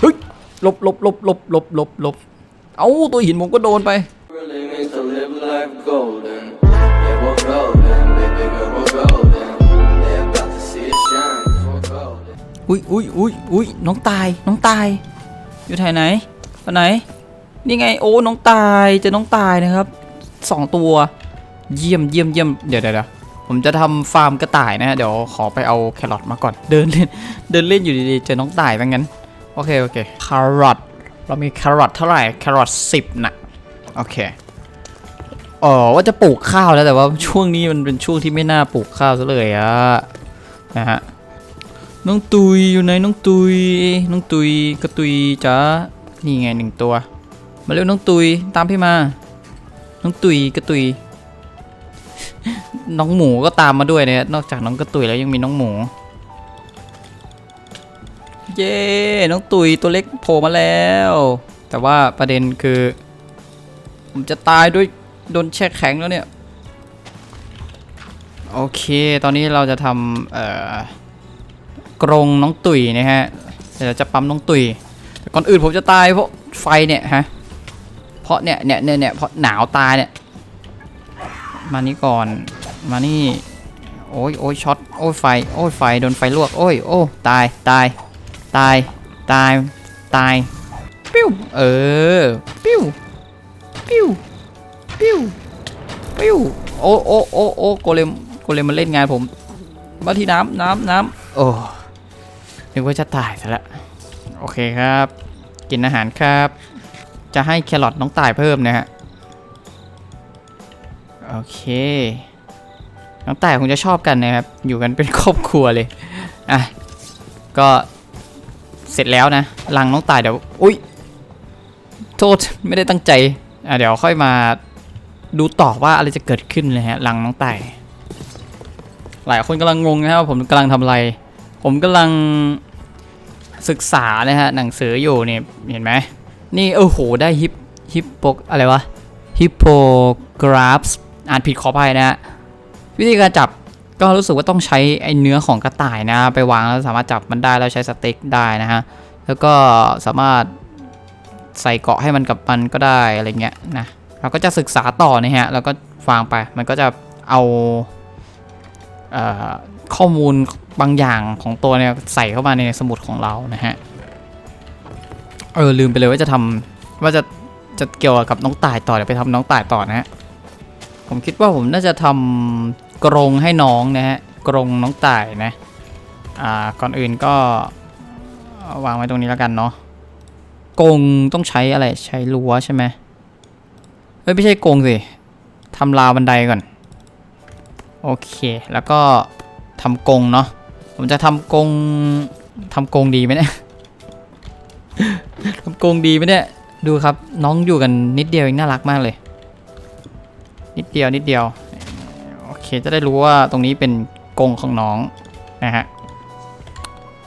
เฮ้ยหลบหลบหลบหลบหลบหลบหลบเอาตัวหินผมก็โดนไป อุ้ยอุ้ยอุ้ยอุ้ยน้องตาย น้องตาย อยู่ที่ไหนไปไหน นี่ไง โอ้ น้องตาย เจอน้องตายนะครับสองตัว เยี่ยมเยี่ยมเยี่ยมเดี๋ยวเดี๋ยวเดี๋ยวผมจะทำฟาร์มกระต่ายนะฮะ เดี๋ยวขอไปเอาแครอทมาก่อน เดินเล่น เดินเล่นอยู่ดีๆ เจอน้องตายไปงั้น โอเค โอเคแครอทเรามีแครอทเท่าไหร่แครอทสิบนะโอเคเอ๋อว่าจะปลูกข้าวแล้วแต่ว่าช่วงนี้มันเป็นช่วงที่ไม่น่าปลูกข้าวซะเลยอะนะฮะน้องตุยอยู่ไหนน้องตุยน้องตุยกระตุยจ้านี่ไงหนึ่งตัว มาเร็วน้องตุยตามพี่มา น้องตุยกระตุย น้องหมูก็ตามมาด้วยเนี่ยนอกจากน้องกระตุยแล้วยังมีน้องหมู เย้น้องตุยตัวเล็กโผล่มาแล้ว แต่ว่าประเด็นคือ ผมจะตายด้วยโดนแช่แข็งแล้วเนี่ย โอเค ตอนนี้เราจะทำเอ่อกรงน้องตุยนะฮะเดี๋ยวจะปั๊มน้องตุยแต่ก่อนอื่นผมจะตายเพราะไฟเนี่ยฮะเพราะเนี่ยเนี่ยเนี่ยเนี่ยเพราะหนาวตายเนี่ยมานี่ก่อนมานี่โอ้ยโอ้ยช็อตโอ้ยไฟ โอ้ยไฟ โดนไฟลวก โอ้ย โอ้ ตาย ตาย ตาย ตาย ตาย ปิ้ว เออ ปิ้ว ปิ้ว ปิ้ว ปิ้ว โอ้โอ้โอ้โอ้โกเลม โกเลมมันเล่นงานผม มาที่น้ำน้ำน้ำโอ้ นึกว่าจะตายซะละ โอเคครับ กินอาหารครับ จะให้แครอทน้องตายเพิ่มนะฮะ โอเค น้องตายคงจะชอบกันนะครับ อยู่กันเป็นครอบครัวเลย อะ ก็ เสร็จแล้วนะรังน้องตายเดี๋ยว อุ้ย โทษไม่ได้ตั้งใจ อะเดี๋ยวค่อยมาดูต่อว่าอะไรจะเกิดขึ้นเลยฮะรังน้องตายหลายคนกำลังงงนะครับผมกำลังทำอะไร ผมกำลังศึกษานะฮะหนังสืออยู่เนี่ยเห็นไหมนี่โอ้โหได้ฮิปฮิปโปอะไรวะฮิปโปกราฟอ่านผิดขออภัยนะฮะวิธีการจับ ก็รู้สึกว่าต้องใช้ไอ้เนื้อของกระต่ายนะ ไปวางแล้วสามารถจับมันได้แล้วใช้สเต็กได้นะฮะ แล้วก็สามารถใส่เกาะให้มันกับมันก็ได้อะไรเงี้ยนะ เราก็จะศึกษาต่อนะฮะ แล้วก็วางไป มันก็จะเอาเออข้อมูลบางอย่างของตัวเนี่ยใส่เข้ามาในสมุดของเรานะฮะ เออลืมไปเลยว่าจะทำว่าจะจะเกี่ยวกับน้องต่ายต่อเดี๋ยวไปทำน้องต่ายต่อนะฮะ ผมคิดว่าผมน่าจะทำ กรงให้น้องนะฮะกรงน้องต่ายนะอ่าก่อนอื่นก็วางไว้ตรงนี้แล้วกันเนาะกรงต้องใช้อะไรใช้รั้วใช่ไหมเฮ้ยไม่ใช่กรงสิทำราวบันไดก่อนโอเคแล้วก็ทำกรงเนาะผมจะทำกรงทำกรงดีไหมเนี่ยทำกรงดีไหมเนี่ยดูครับน้องอยู่กันนิดเดียวเองน่ารักมากเลย นิดเดียวนิดเดียว เคจะได้รู้ว่าตรงนี้เป็นกงของน้องนะฮะ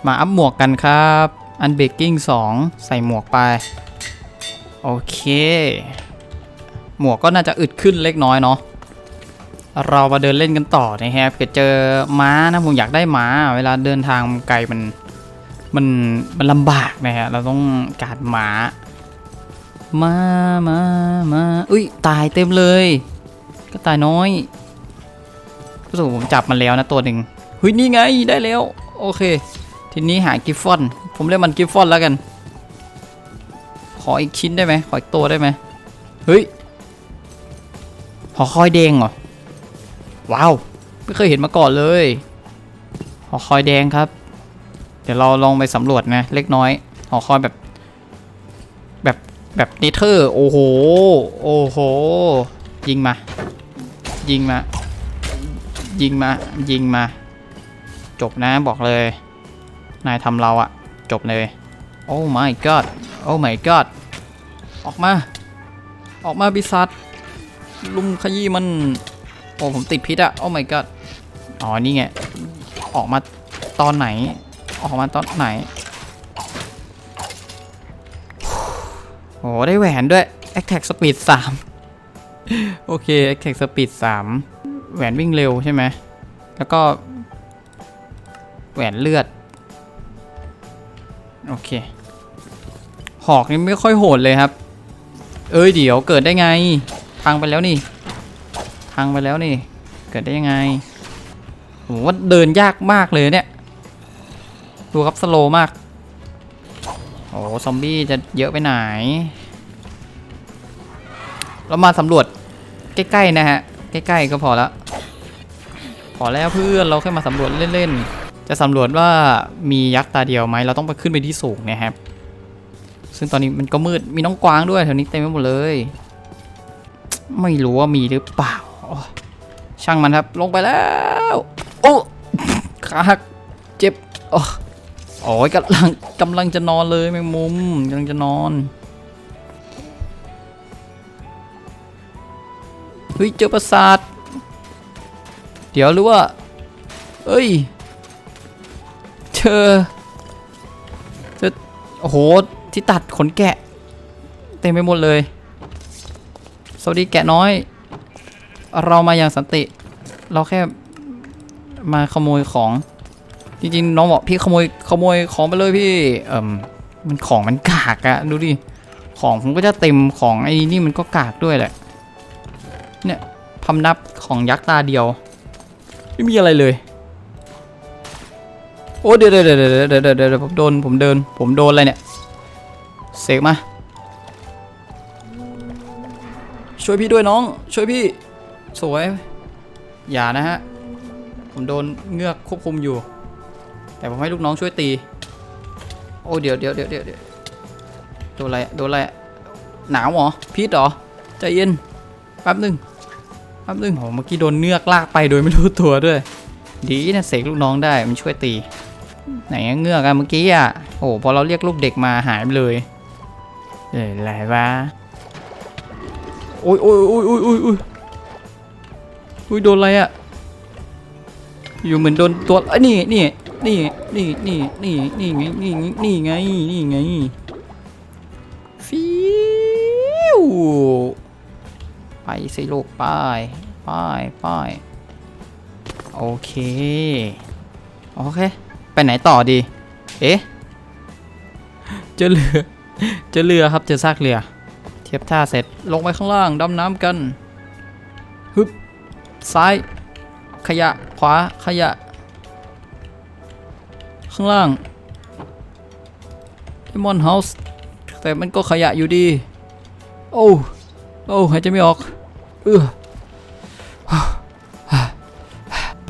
มาอัพหมวกกันครับ อันเบกกิ้ง2 ใส่หมวกไป โอเค หมวกก็น่าจะอึดขึ้นเล็กน้อยเนาะเรามาเดินเล่นกันต่อนะฮะเผื่อเจอม้านะผมอยากได้ม้า เวลาเดินทางไกลมันมันมันลำบากนะฮะเราต้องการม้ามามามาอุ้ยตายเต็มเลย ก็ตายน้อย รู้สึกผมจับมันแล้วนะตัวหนึ่งเฮ้ยนี่ไงได้แล้ว โอเค ทีนี้หากิฟฟอน ผมเรียกมันกิฟฟอนแล้วกัน ขออีกชิ้นได้ไหมขออีกตัวได้ไหมเฮ้ยหอคอยแดงเหรอ ว้าว ไม่เคยเห็นมาก่อนเลยหอคอยแดงครับ เดี๋ยวเราลองไปสำรวจนะ เล็กน้อยหอคอยแบบ แบบแบบเนเธอร์ โอ้โห โอ้โห ยิงมา ยิงมา ยิงมายิงมา จบนะบอกเลย นายทำเราอะจบเลย โอ้ my god โอ้ my god ออกมา ออกมาบิซัดลุมขยี้มัน โอ้ ผมติดพิษอะโอ้ my god อ๋อ นี่ไง ออกมาตอนไหน ออกมาตอนไหน โอ้ได้แหวนด้วย Attack Speed 3 โอเค Attack Speed 3 แหวนวิ่งเร็วใช่ไหมแล้วก็ แหวนเลือด โอเค หอกนี่ไม่ค่อยโหดเลยครับ เอ้ยเดี๋ยวเกิดได้ไง พังไปแล้วนี่ พังไปแล้วนี่ เกิดได้ยังไงผมว่าเดินยากมากเลยเนี่ย ดูครับสโลมาก โอ้ซอมบี้จะเยอะไปไหน เรามาสำรวจใกล้ ๆ นะฮะ ใกล้ๆก็พอละพอแล้วเพื่อนเราแค่มาสำรวจเล่นๆ จะสำรวจว่ามียักษ์ตาเดียวไหมเราต้องไปขึ้นไปที่สูงนะครับ ซึ่งตอนนี้มันก็มืดมีน้องกวางด้วยแถวนี้เต็มไปหมดเลย ไม่รู้ว่ามีหรือเปล่าช่างมันครับลงไปแล้วโอ้ขาหักเจ็บโอ้ยกำลังกำลังจะนอนเลยแมงมุมกำลังจะนอน เฮ้ยเจอประสาท เดี๋ยวหรือว่าเอ้ย เจอเจอโอ้โห ที่ตัดขนแกะ เต็มไปหมดเลย สวัสดีแกะน้อย เรามาอย่างสันติ เราแค่มาขโมยของ จริงๆ น้องบอกพี่ขโมยขโมยของไปเลยพี่เอ่มมันของมันกากอะดูดิ ของผมก็จะเต็มของไอ้นี่มันก็กากด้วยแหละ เนี่ยพำนับของยักษ์ตาเดียว ไม่มีอะไรเลย โอ้เดี๋ยวเดี๋ยวเดี๋ยวเดี๋ยวเดี๋ยวผมโดนผมเดิน ผมโดนอะไรเนี่ยเสกมา ช่วยพี่ด้วยน้อง ช่วยพี่ สวย อย่านะฮะ ผมโดนเงือกควบคุมอยู่ แต่ผมให้ลูกน้องช่วยตี โอ้เดี๋ยวเดี๋ยวเดี๋ยวเดี๋ยวเดี๋ยวโดนอะไรโดนอะไรหนาวเหรอพิษเหรอใจเย็น แป๊บหนึ่งแป๊บหนึ่งโอ้เมื่อกี้โดนเงือกลากไปโดยไม่รู้ตัวด้วย ดีนะเสกลูกน้องได้มันช่วยตี ไหนเงือกอะเมื่อกี้อะโอ้พอเราเรียกลูกเด็กมาหายไปเลยเอ้ยอะไรวะโอ้ยโอ้ยโอ้ยโอ้ยโอ้ยโอ้ยโอ้ยโดนอะไรอะอยู่เหมือนโดนตัวเอ้นี่นี่นี่นี่นี่นี่นี่ไงนี่ไงนี่ไงนี่ไงฟิว สิลูกไปไปไปโอเคโอเค ไปไหนต่อดี เอ๊ะจอเรือจอเรือครับจอซากเรือ เทียบท่าเสร็จลงไปข้างล่างดำน้ำกันฮึบซ้าย ขยะขวาขยะ ข้างล่างเมอนเฮาส์แต่มันก็ขยะอยู่ดี โอ้ โอ้หายใจไม่ออก เออ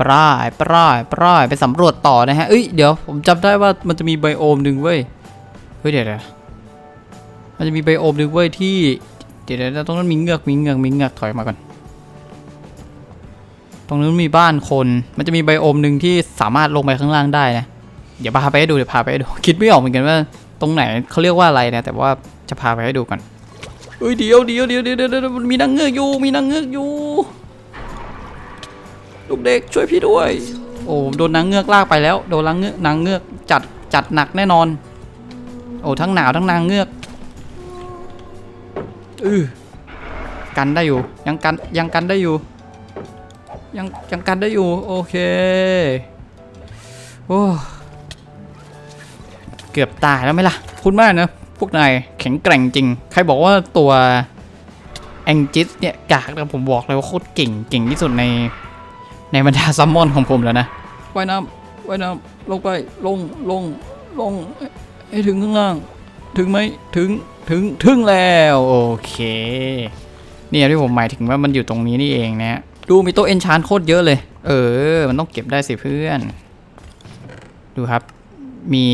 ปลายปลายปลายไปสำรวจต่อนะฮะเอ้ยเดี๋ยวผมจำได้ว่ามันจะมีไบโอมหนึ่งเว้ยเฮ้ยเดี๋ยวเดี๋ยวมันจะมีไบโอมหนึ่งเว้ยที่เดี๋ยวเดี๋ยวตรงนั้นมีเงือกมีเงือกมีเงือกถอยมาก่อนตรงนั้นมีบ้านคน มันจะมีไบโอมหนึ่งที่สามารถลงไปข้างล่างได้นะ เดี๋ยวพาไปให้ดูเดี๋ยวพาไปให้ดู คิดไม่ออกเหมือนกันว่า ตรงไหนเขาเรียกว่าอะไรนะ แต่ว่าจะพาไปให้ดูก่อน เฮ้ยเดี๋ยวเดี๋ยวเดี๋ยวเดี๋ยวเดี๋ยวมันมีนางเงือกอยู่มีนางเงือกอยู่ ลูกเด็กช่วยพี่ด้วย โอ้โดนนางเงือกลากไปแล้วโดนนางเงือกนางเงือกจัดจัดหนักแน่นอน โอ้ทั้งหนาวทั้งนางเงือกอือกันได้อยู่ยังกันยังกันได้อยู่ ยังยังกันได้อยู่โอเคโอ้เกือบตายแล้วไหมล่ะพูดมากนะ พวกนายแข็งแกร่งจริง ใครบอกว่าตัวแองจิสเนี่ยกากแต่ผมบอกเลยว่าโคตรเก่งเก่งที่สุดในในบรรดาซัมมอนของผมแล้วนะว่ายน้ำว่ายน้ำลงไปลงลงลงให้ถึงข้างล่าง ถึงไหมถึงถึงถึงแล้วโอเคเนี่ยที่ผมหมายถึงว่ามันอยู่ตรงนี้นี่เองนะดูมีโต๊ะเอนชานโคตรเยอะเลย เออ มันต้องเก็บได้สิเพื่อน ดูครับ มี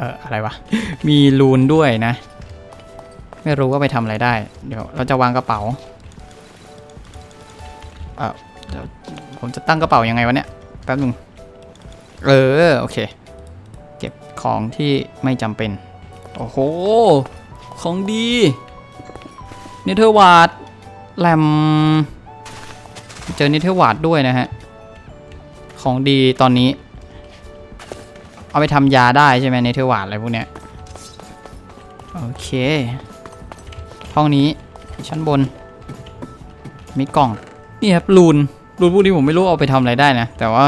เอ่ออะไรวะ มีรูนด้วยนะ ไม่รู้ว่าไปทำอะไรได้ เดี๋ยวเราจะวางกระเป๋า เออผมจะตั้งกระเป๋ายังไงวะเนี่ย แป๊บหนึง เออ โอเค เก็บของที่ไม่จำเป็น โอ้โห ของดีเนเธอร์วาดแรมเจอเนเธอร์วาดด้วยนะฮะ ของดีตอนนี้ เอาไปทำยาได้ใช่ไหมเนเธอร์วาดอะไรพวกเนี้ย โอเค ห้องนี้ชั้นบน มีกล่อง นี่ครับรูนรูนพวกนี้ผมไม่รู้เอาไปทำอะไรได้นะ แต่ว่า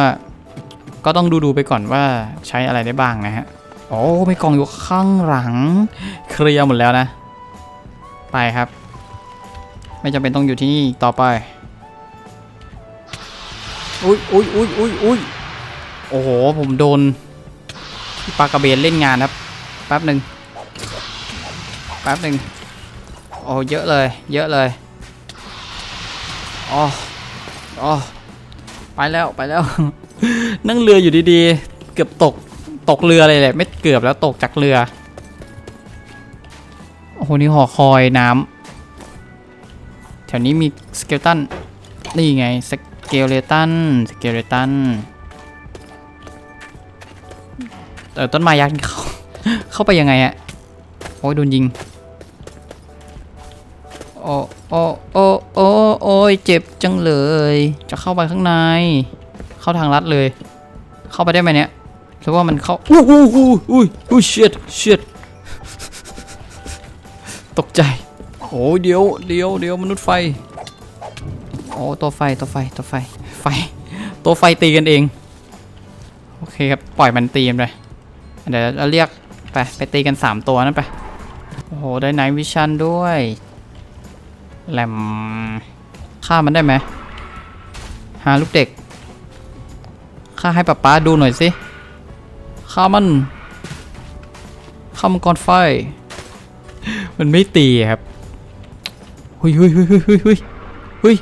ก็ต้องดูดูๆไปก่อนว่าใช้อะไรได้บ้างนะฮะ โอ้มีกล่องอยู่ข้างหลัง เคลียร์หมดแล้วนะ ไปครับ ไม่จำเป็นต้องอยู่ที่นี่ต่อไป อุ้ยอุ้ยอุ้ยอุ้ยอุ้ยโอ้โห ผมโดน พี่ปากระเบนเล่นงานครับแป๊บหนึ่งแป๊บหนึ่งโอ้เยอะเลย เยอะเลยอ๋ออ๋อไปแล้วไปแล้ว นั่งเรืออยู่ดีๆ เกือบตกตกเรือเลยแหละไม่เกือบแล้วตกจากเรือโอ้โหนี่หอคอยน้ำแถวนี้มีสเกลตันนี่ไงสเกลเลตันสเกลเลตัน เออต้นไม้ยักษ์นี่เข้าเข้าไปยังไงอะโอ้ยโดนยิง โอ้โอ้โอ้โอ้โอ้ยเจ็บจังเลย จะเข้าไปข้างใน เข้าทางลัดเลย เข้าไปได้ไหมเนี่ยหรือว่ามันเข้าอู้อู้อู้อู้อู้ shit shit ตกใจโอ้ยเดี๋ยวเดี๋ยวเดี๋ยวมนุษย์ไฟโอ้ตัวไฟตัวไฟตัวไฟไฟตัวไฟตีกันเอง โอเคครับ ปล่อยมันตีกันไป เดี๋ยวเราเรียกไปไปตีกัน 3 ตัวนั่นไป โอ้โห ได้ไนวิชั่นด้วยแหลมฆ่ามันได้ไหมหาลูกเด็กฆ่าให้ป๊าป๊าดูหน่อยสิฆ่ามันฆ่ามันก่อนไฟ มันไม่ตีครับเฮ้ยเฮ้ยเฮ้ยเฮ้ยเฮ้ยเฮ้ยเฮ้ย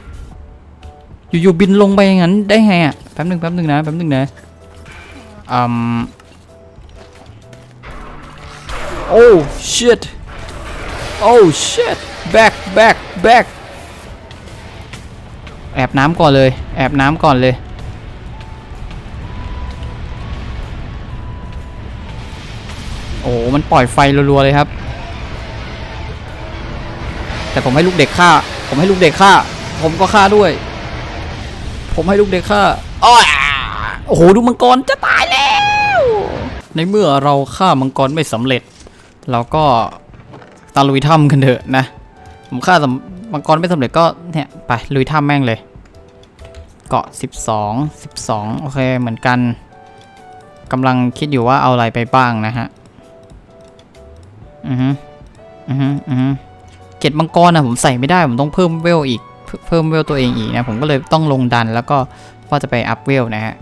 อยู่ๆบินลงไปอย่างนั้นได้ไงอะแป๊บหนึ่งแป๊บหนึ่งนะแป๊บหนึ่งนะอืม โอ้ shit โอ้ shit back back back แอบน้ำก่อนเลย แอบน้ำก่อนเลย โอ้ มันปล่อยไฟรัวๆเลยครับ แต่ผมให้ลูกเด็กฆ่า ผมให้ลูกเด็กฆ่า ผมก็ฆ่าด้วย ผมให้ลูกเด็กฆ่าอ้อโอ้โห ดูมังกรจะตายแล้ว ในเมื่อเราฆ่ามังกรไม่สำเร็จ เราก็ตาลุยถ้ำกันเถอะนะผมฆ่าสมังกรไม่สำเร็จก็เนี่ยไปลุยถ้ำแม่งเลย เกาะ 12 12 โอเคเหมือนกันกำลังคิดอยู่ว่าเอาอะไรไปบ้างนะฮะ อือฮึอือฮึอือฮึเกตมังกรนะผมใส่ไม่ได้ ผมต้องเพิ่มเวลอีกเพิ่มเพิ่มเวลตัวเองอีกนะ ผมก็เลยต้องลงดันแล้วก็ว่าจะไปอัพเวลนะฮะ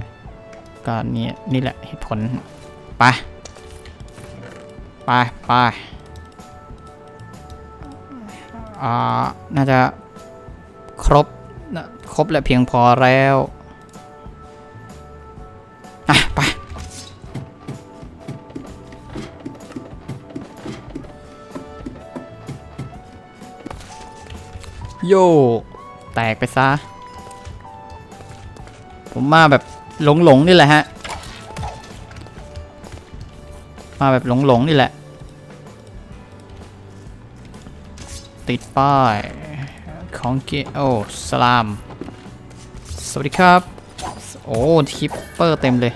ก็นี่นี่แหละเหตุผลไป ไปไปอ่า น่าจะครบนะครบและเพียงพอแล้วอะไปโยกแตกไปซะ ผมมาแบบหลงหลงๆนี่แหละฮะ มาแบบหลงหลงๆนี่แหละ ติดป้าย ของเกโอสลาม สวัสดีครับ โอ้ทิปเปอร์เต็มเลย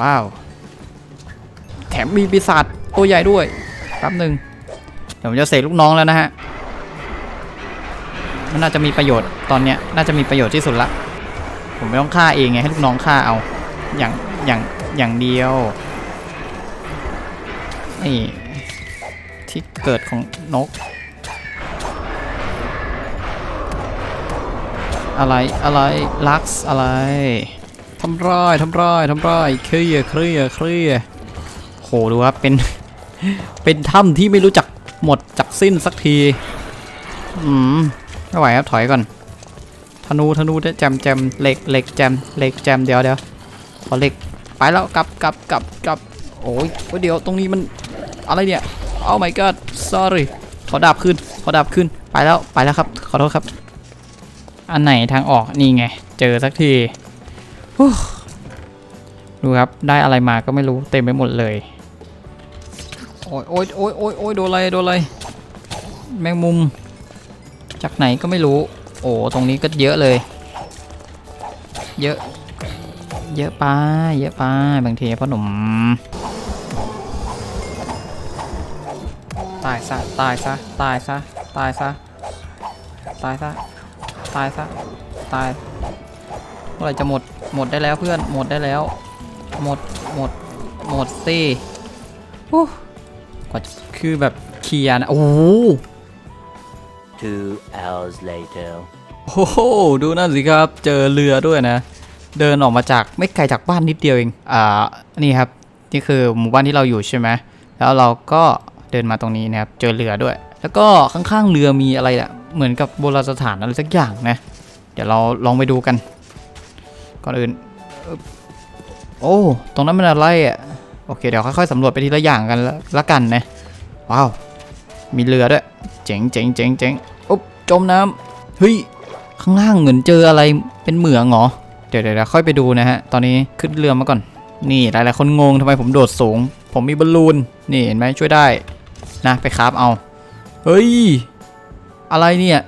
ว้าว แถมมีปีศาจตัวใหญ่ด้วยแป๊บหนึ่งเดี๋ยวผมจะเสกลูกน้องแล้วนะฮะมันน่าจะมีประโยชน์ตอนเนี้ยน่าจะมีประโยชน์ที่สุดละ ผมไม่ต้องฆ่าเองไงให้ลูกน้องฆ่าเอาอย่างอย่างอย่างเดียวนี่ ที่เกิดของนก อะไรอะไรลักซ์อะไรทำร้ายทำร้ายทำร้ายเคลียเคลียเคลียโหดูครับเป็น เป็นถ้ำที่ไม่รู้จักหมดจักสิ้นสักที อืมไม่ไหวครับถอยก่อนธนูธนูแจมแจมเหล็กเหล็กแจมเหล็กแจมเดี๋ยวเดี๋ยวขอเหล็กไปแล้วกลับกลับกลับกลับโอ้โอ้ยเดี๋ยวตรงนี้มันอะไรเนี่ย Oh my god sorry ขอดาบขึ้น ขอดาบขึ้น ไปแล้ว ไปแล้วครับ ขอโทษครับ อันไหนทางออก นี่ไง เจอสักทีดูครับ ได้อะไรมาก็ไม่รู้ เต็มไปหมดเลย โอ้ยโอ้ยโอ้ยโอ้ยโอ้ยโดนอะไร โดนอะไร แมงมุม จากไหนก็ไม่รู้ โอ้ ตรงนี้ก็เยอะเลย เยอะ เยอะไป เยอะไป บางทีพ่อหนุ่ม ตายซะ ตายซะ ตายซะ ตายซะ ตายซะ ตายซะ ตาย เมื่อไหรจะหมด หมดได้แล้วเพื่อน หมดได้แล้ว หมด หมด หมดสิโอ้กว่าจะคือแบบเคลียร์นะ โอ้โห Two hours later. โอ้โห ดูนั่นสิครับ เจอเรือด้วยนะ เดินออกมาจากไม่ไกลจากบ้านนิดเดียวเอง อ่า นี่ครับ นี่คือหมู่บ้านที่เราอยู่ใช่ไหม แล้วเราก็ เดินมาตรงนี้นะครับ เจอเรือด้วย แล้วก็ข้างๆเรือมีอะไรอะเหมือนกับโบราณสถานอะไรสักอย่างนะ เดี๋ยวเราลองไปดูกัน ก่อนอื่น โอ้ ตรงนั้นมันอะไรอะโอเค เดี๋ยวค่อยๆสำรวจไปทีละอย่างกันละกันนะ ว้าว มีเรือด้วย เจ๋งเจ๋งเจ๋งเจ๋งอุ๊บจมน้ำเฮ้ย ข้างล่างเหมือนเจออะไร เป็นเหมืองเหรอเดี๋ยวเดี๋ยวเดี๋ยวค่อยไปดูนะฮะ ตอนนี้ขึ้นเรือมาก่อน นี่หลายๆคนงงทำไมผมโดดสูง ผมมีบอลลูน นี่เห็นไหมช่วยได้ นะไปคราฟเอา เฮ้ย อะไรเนี่ย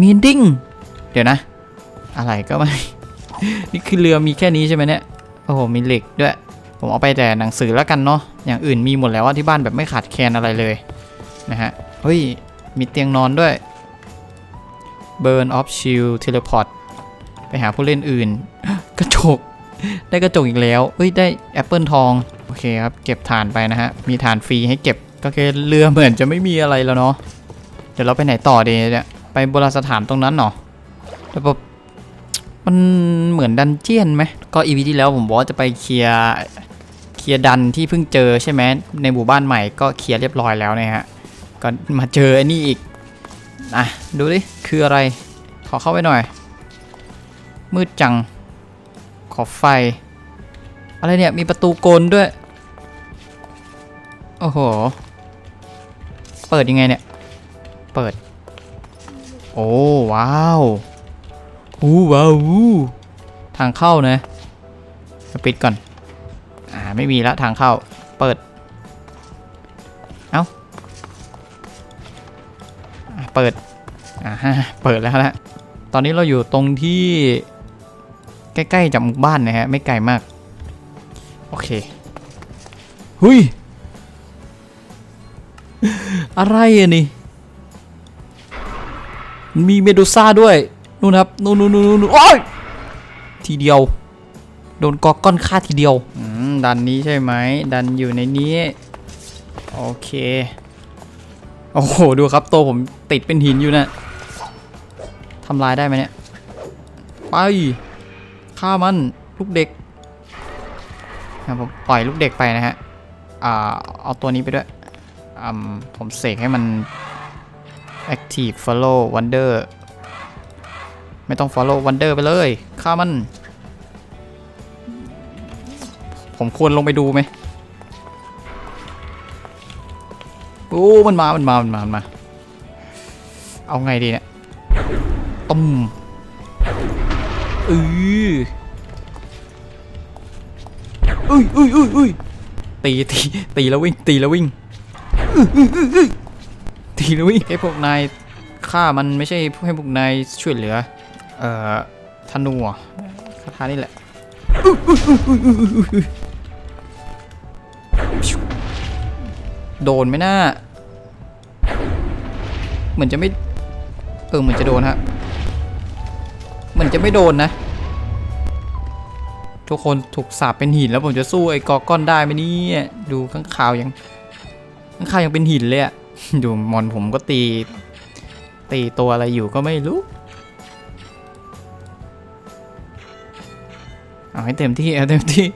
มีนดิ้งเดี๋ยวนะ อะไรก็ไม่ นี่คือเรือมีแค่นี้ใช่ไหมเนี่ย โอ้โห มีเหล็กด้วย ผมเอาไปแต่หนังสือแล้วกันเนาะ อย่างอื่นมีหมดแล้วว่าที่บ้านแบบไม่ขาดแคลนอะไรเลยนะฮะ เฮ้ย มีเตียงนอนด้วย Burn off shield teleport ไปหาผู้เล่นอื่น กระจก ได้กระจกอีกแล้ว เฮ้ย ได้แอปเปิลทอง โอเคครับ เก็บถ่านไปนะฮะ มีถ่านฟรีให้เก็บ ก็คือเรือเหมือนจะไม่มีอะไรแล้วเนาะเดี๋ยวเราไปไหนต่อดีเนี่ยไปโบราณสถานตรงนั้นเนาะแต่แบบมันเหมือนดันเจียนไหมก็อีพีที่แล้วผมบอกว่าจะไปเคลียร์เคลียร์ดันที่เพิ่งเจอใช่ไหมในหมู่บ้านใหม่ก็เคลียร์เรียบร้อยแล้วนะฮะก็มาเจอไอ้นี่อีกอะดูดิคืออะไร ขอเข้าไปหน่อย มืดจัง ขอไฟ อะไรเนี่ยมีประตูกลด้วย โอ้โห เปิดยังไงเนี่ย เปิด โอ้ว้าวอู้ว้าวทางเข้านะจะปิดก่อน อ่าไม่มีแล้วทางเข้า เปิด เอ้าเปิด อ่าฮะเปิดแล้วฮะตอนนี้เราอยู่ตรงที่ใกล้ๆจากหมู่บ้านนะฮะ ไม่ไกลมาก โอเค หุย อะไรอะนี่ มีเมดูซ่าด้วย นู่นครับ นู่นนู่นนู่นโอ้ยทีเดียว โดนกอก้อนฆ่าทีเดียวดันนี้ใช่ไหม ดันอยู่ในนี้ โอเค โอ้โห ดูครับ ตัวผมติดเป็นหินอยู่นะทำลายได้ไหมเนี่ย ไป ฆ่ามัน ลูกเด็กนะผมปล่อยลูกเด็กไปนะฮะ อ่า เอาตัวนี้ไปด้วย อืมผมเสกให้มัน active follow wonder ไม่ต้อง follow wonder ไปเลยฆ่ามัน ผมควรลงไปดูไหมโอ้มันมา มันมา มันมา มันมา เอาไงดีเนี่ยต้มเอออุ้ยอุ้ยอุ้ยอุ้ยตีตีตีแล้ววิ่งตีแล้ววิ่ง ตีแล้ววิ่งให้พวกนายฆ่ามันไม่ใช่ให้พวกนายช่วยเหลือ เอ่อธนูคาถานี่แหละโดนไหมน่าเหมือนจะไม่ เออเหมือนจะโดนฮะ เหมือนจะไม่โดนนะ ทุกคนถูกสาบเป็นหินแล้วผมจะสู้ไอ้กอก้อนได้ไหมนี่ดูข้างข่าวยัง ข้างข่าวยังเป็นหินเลยอะดูมอนผมก็ตี ตีตัวอะไรอยู่ก็ไม่รู้ เอาให้เต็มที่เอาเต็มที่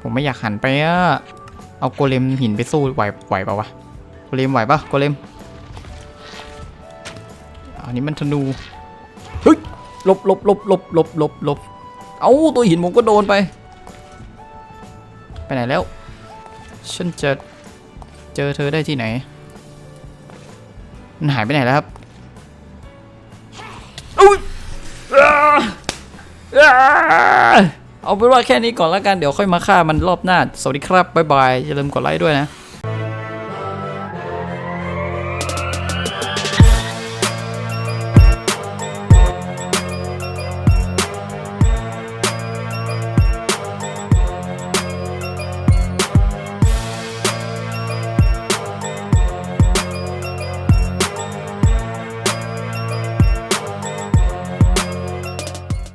ผมไม่อยากหันไปอะเอาโกเลมหินไปสู้ไหวไหวเปล่าวะโกเลมไหวปะโกเลมอันนี้มันธนูเฮ้ยลบลบลบลบลบลบลบเอาตัวหินผมก็โดนไป ไปไหนแล้ว ฉันจะเจอเธอได้ที่ไหน มันหายไปไหนแล้วครับอุ้ยเอาเป็นว่าแค่นี้ก่อนแล้วกัน เดี๋ยวค่อยมาฆ่ามันรอบหน้า สวัสดีครับ บ๊ายบาย อย่าลืมกดไลค์ด้วยนะ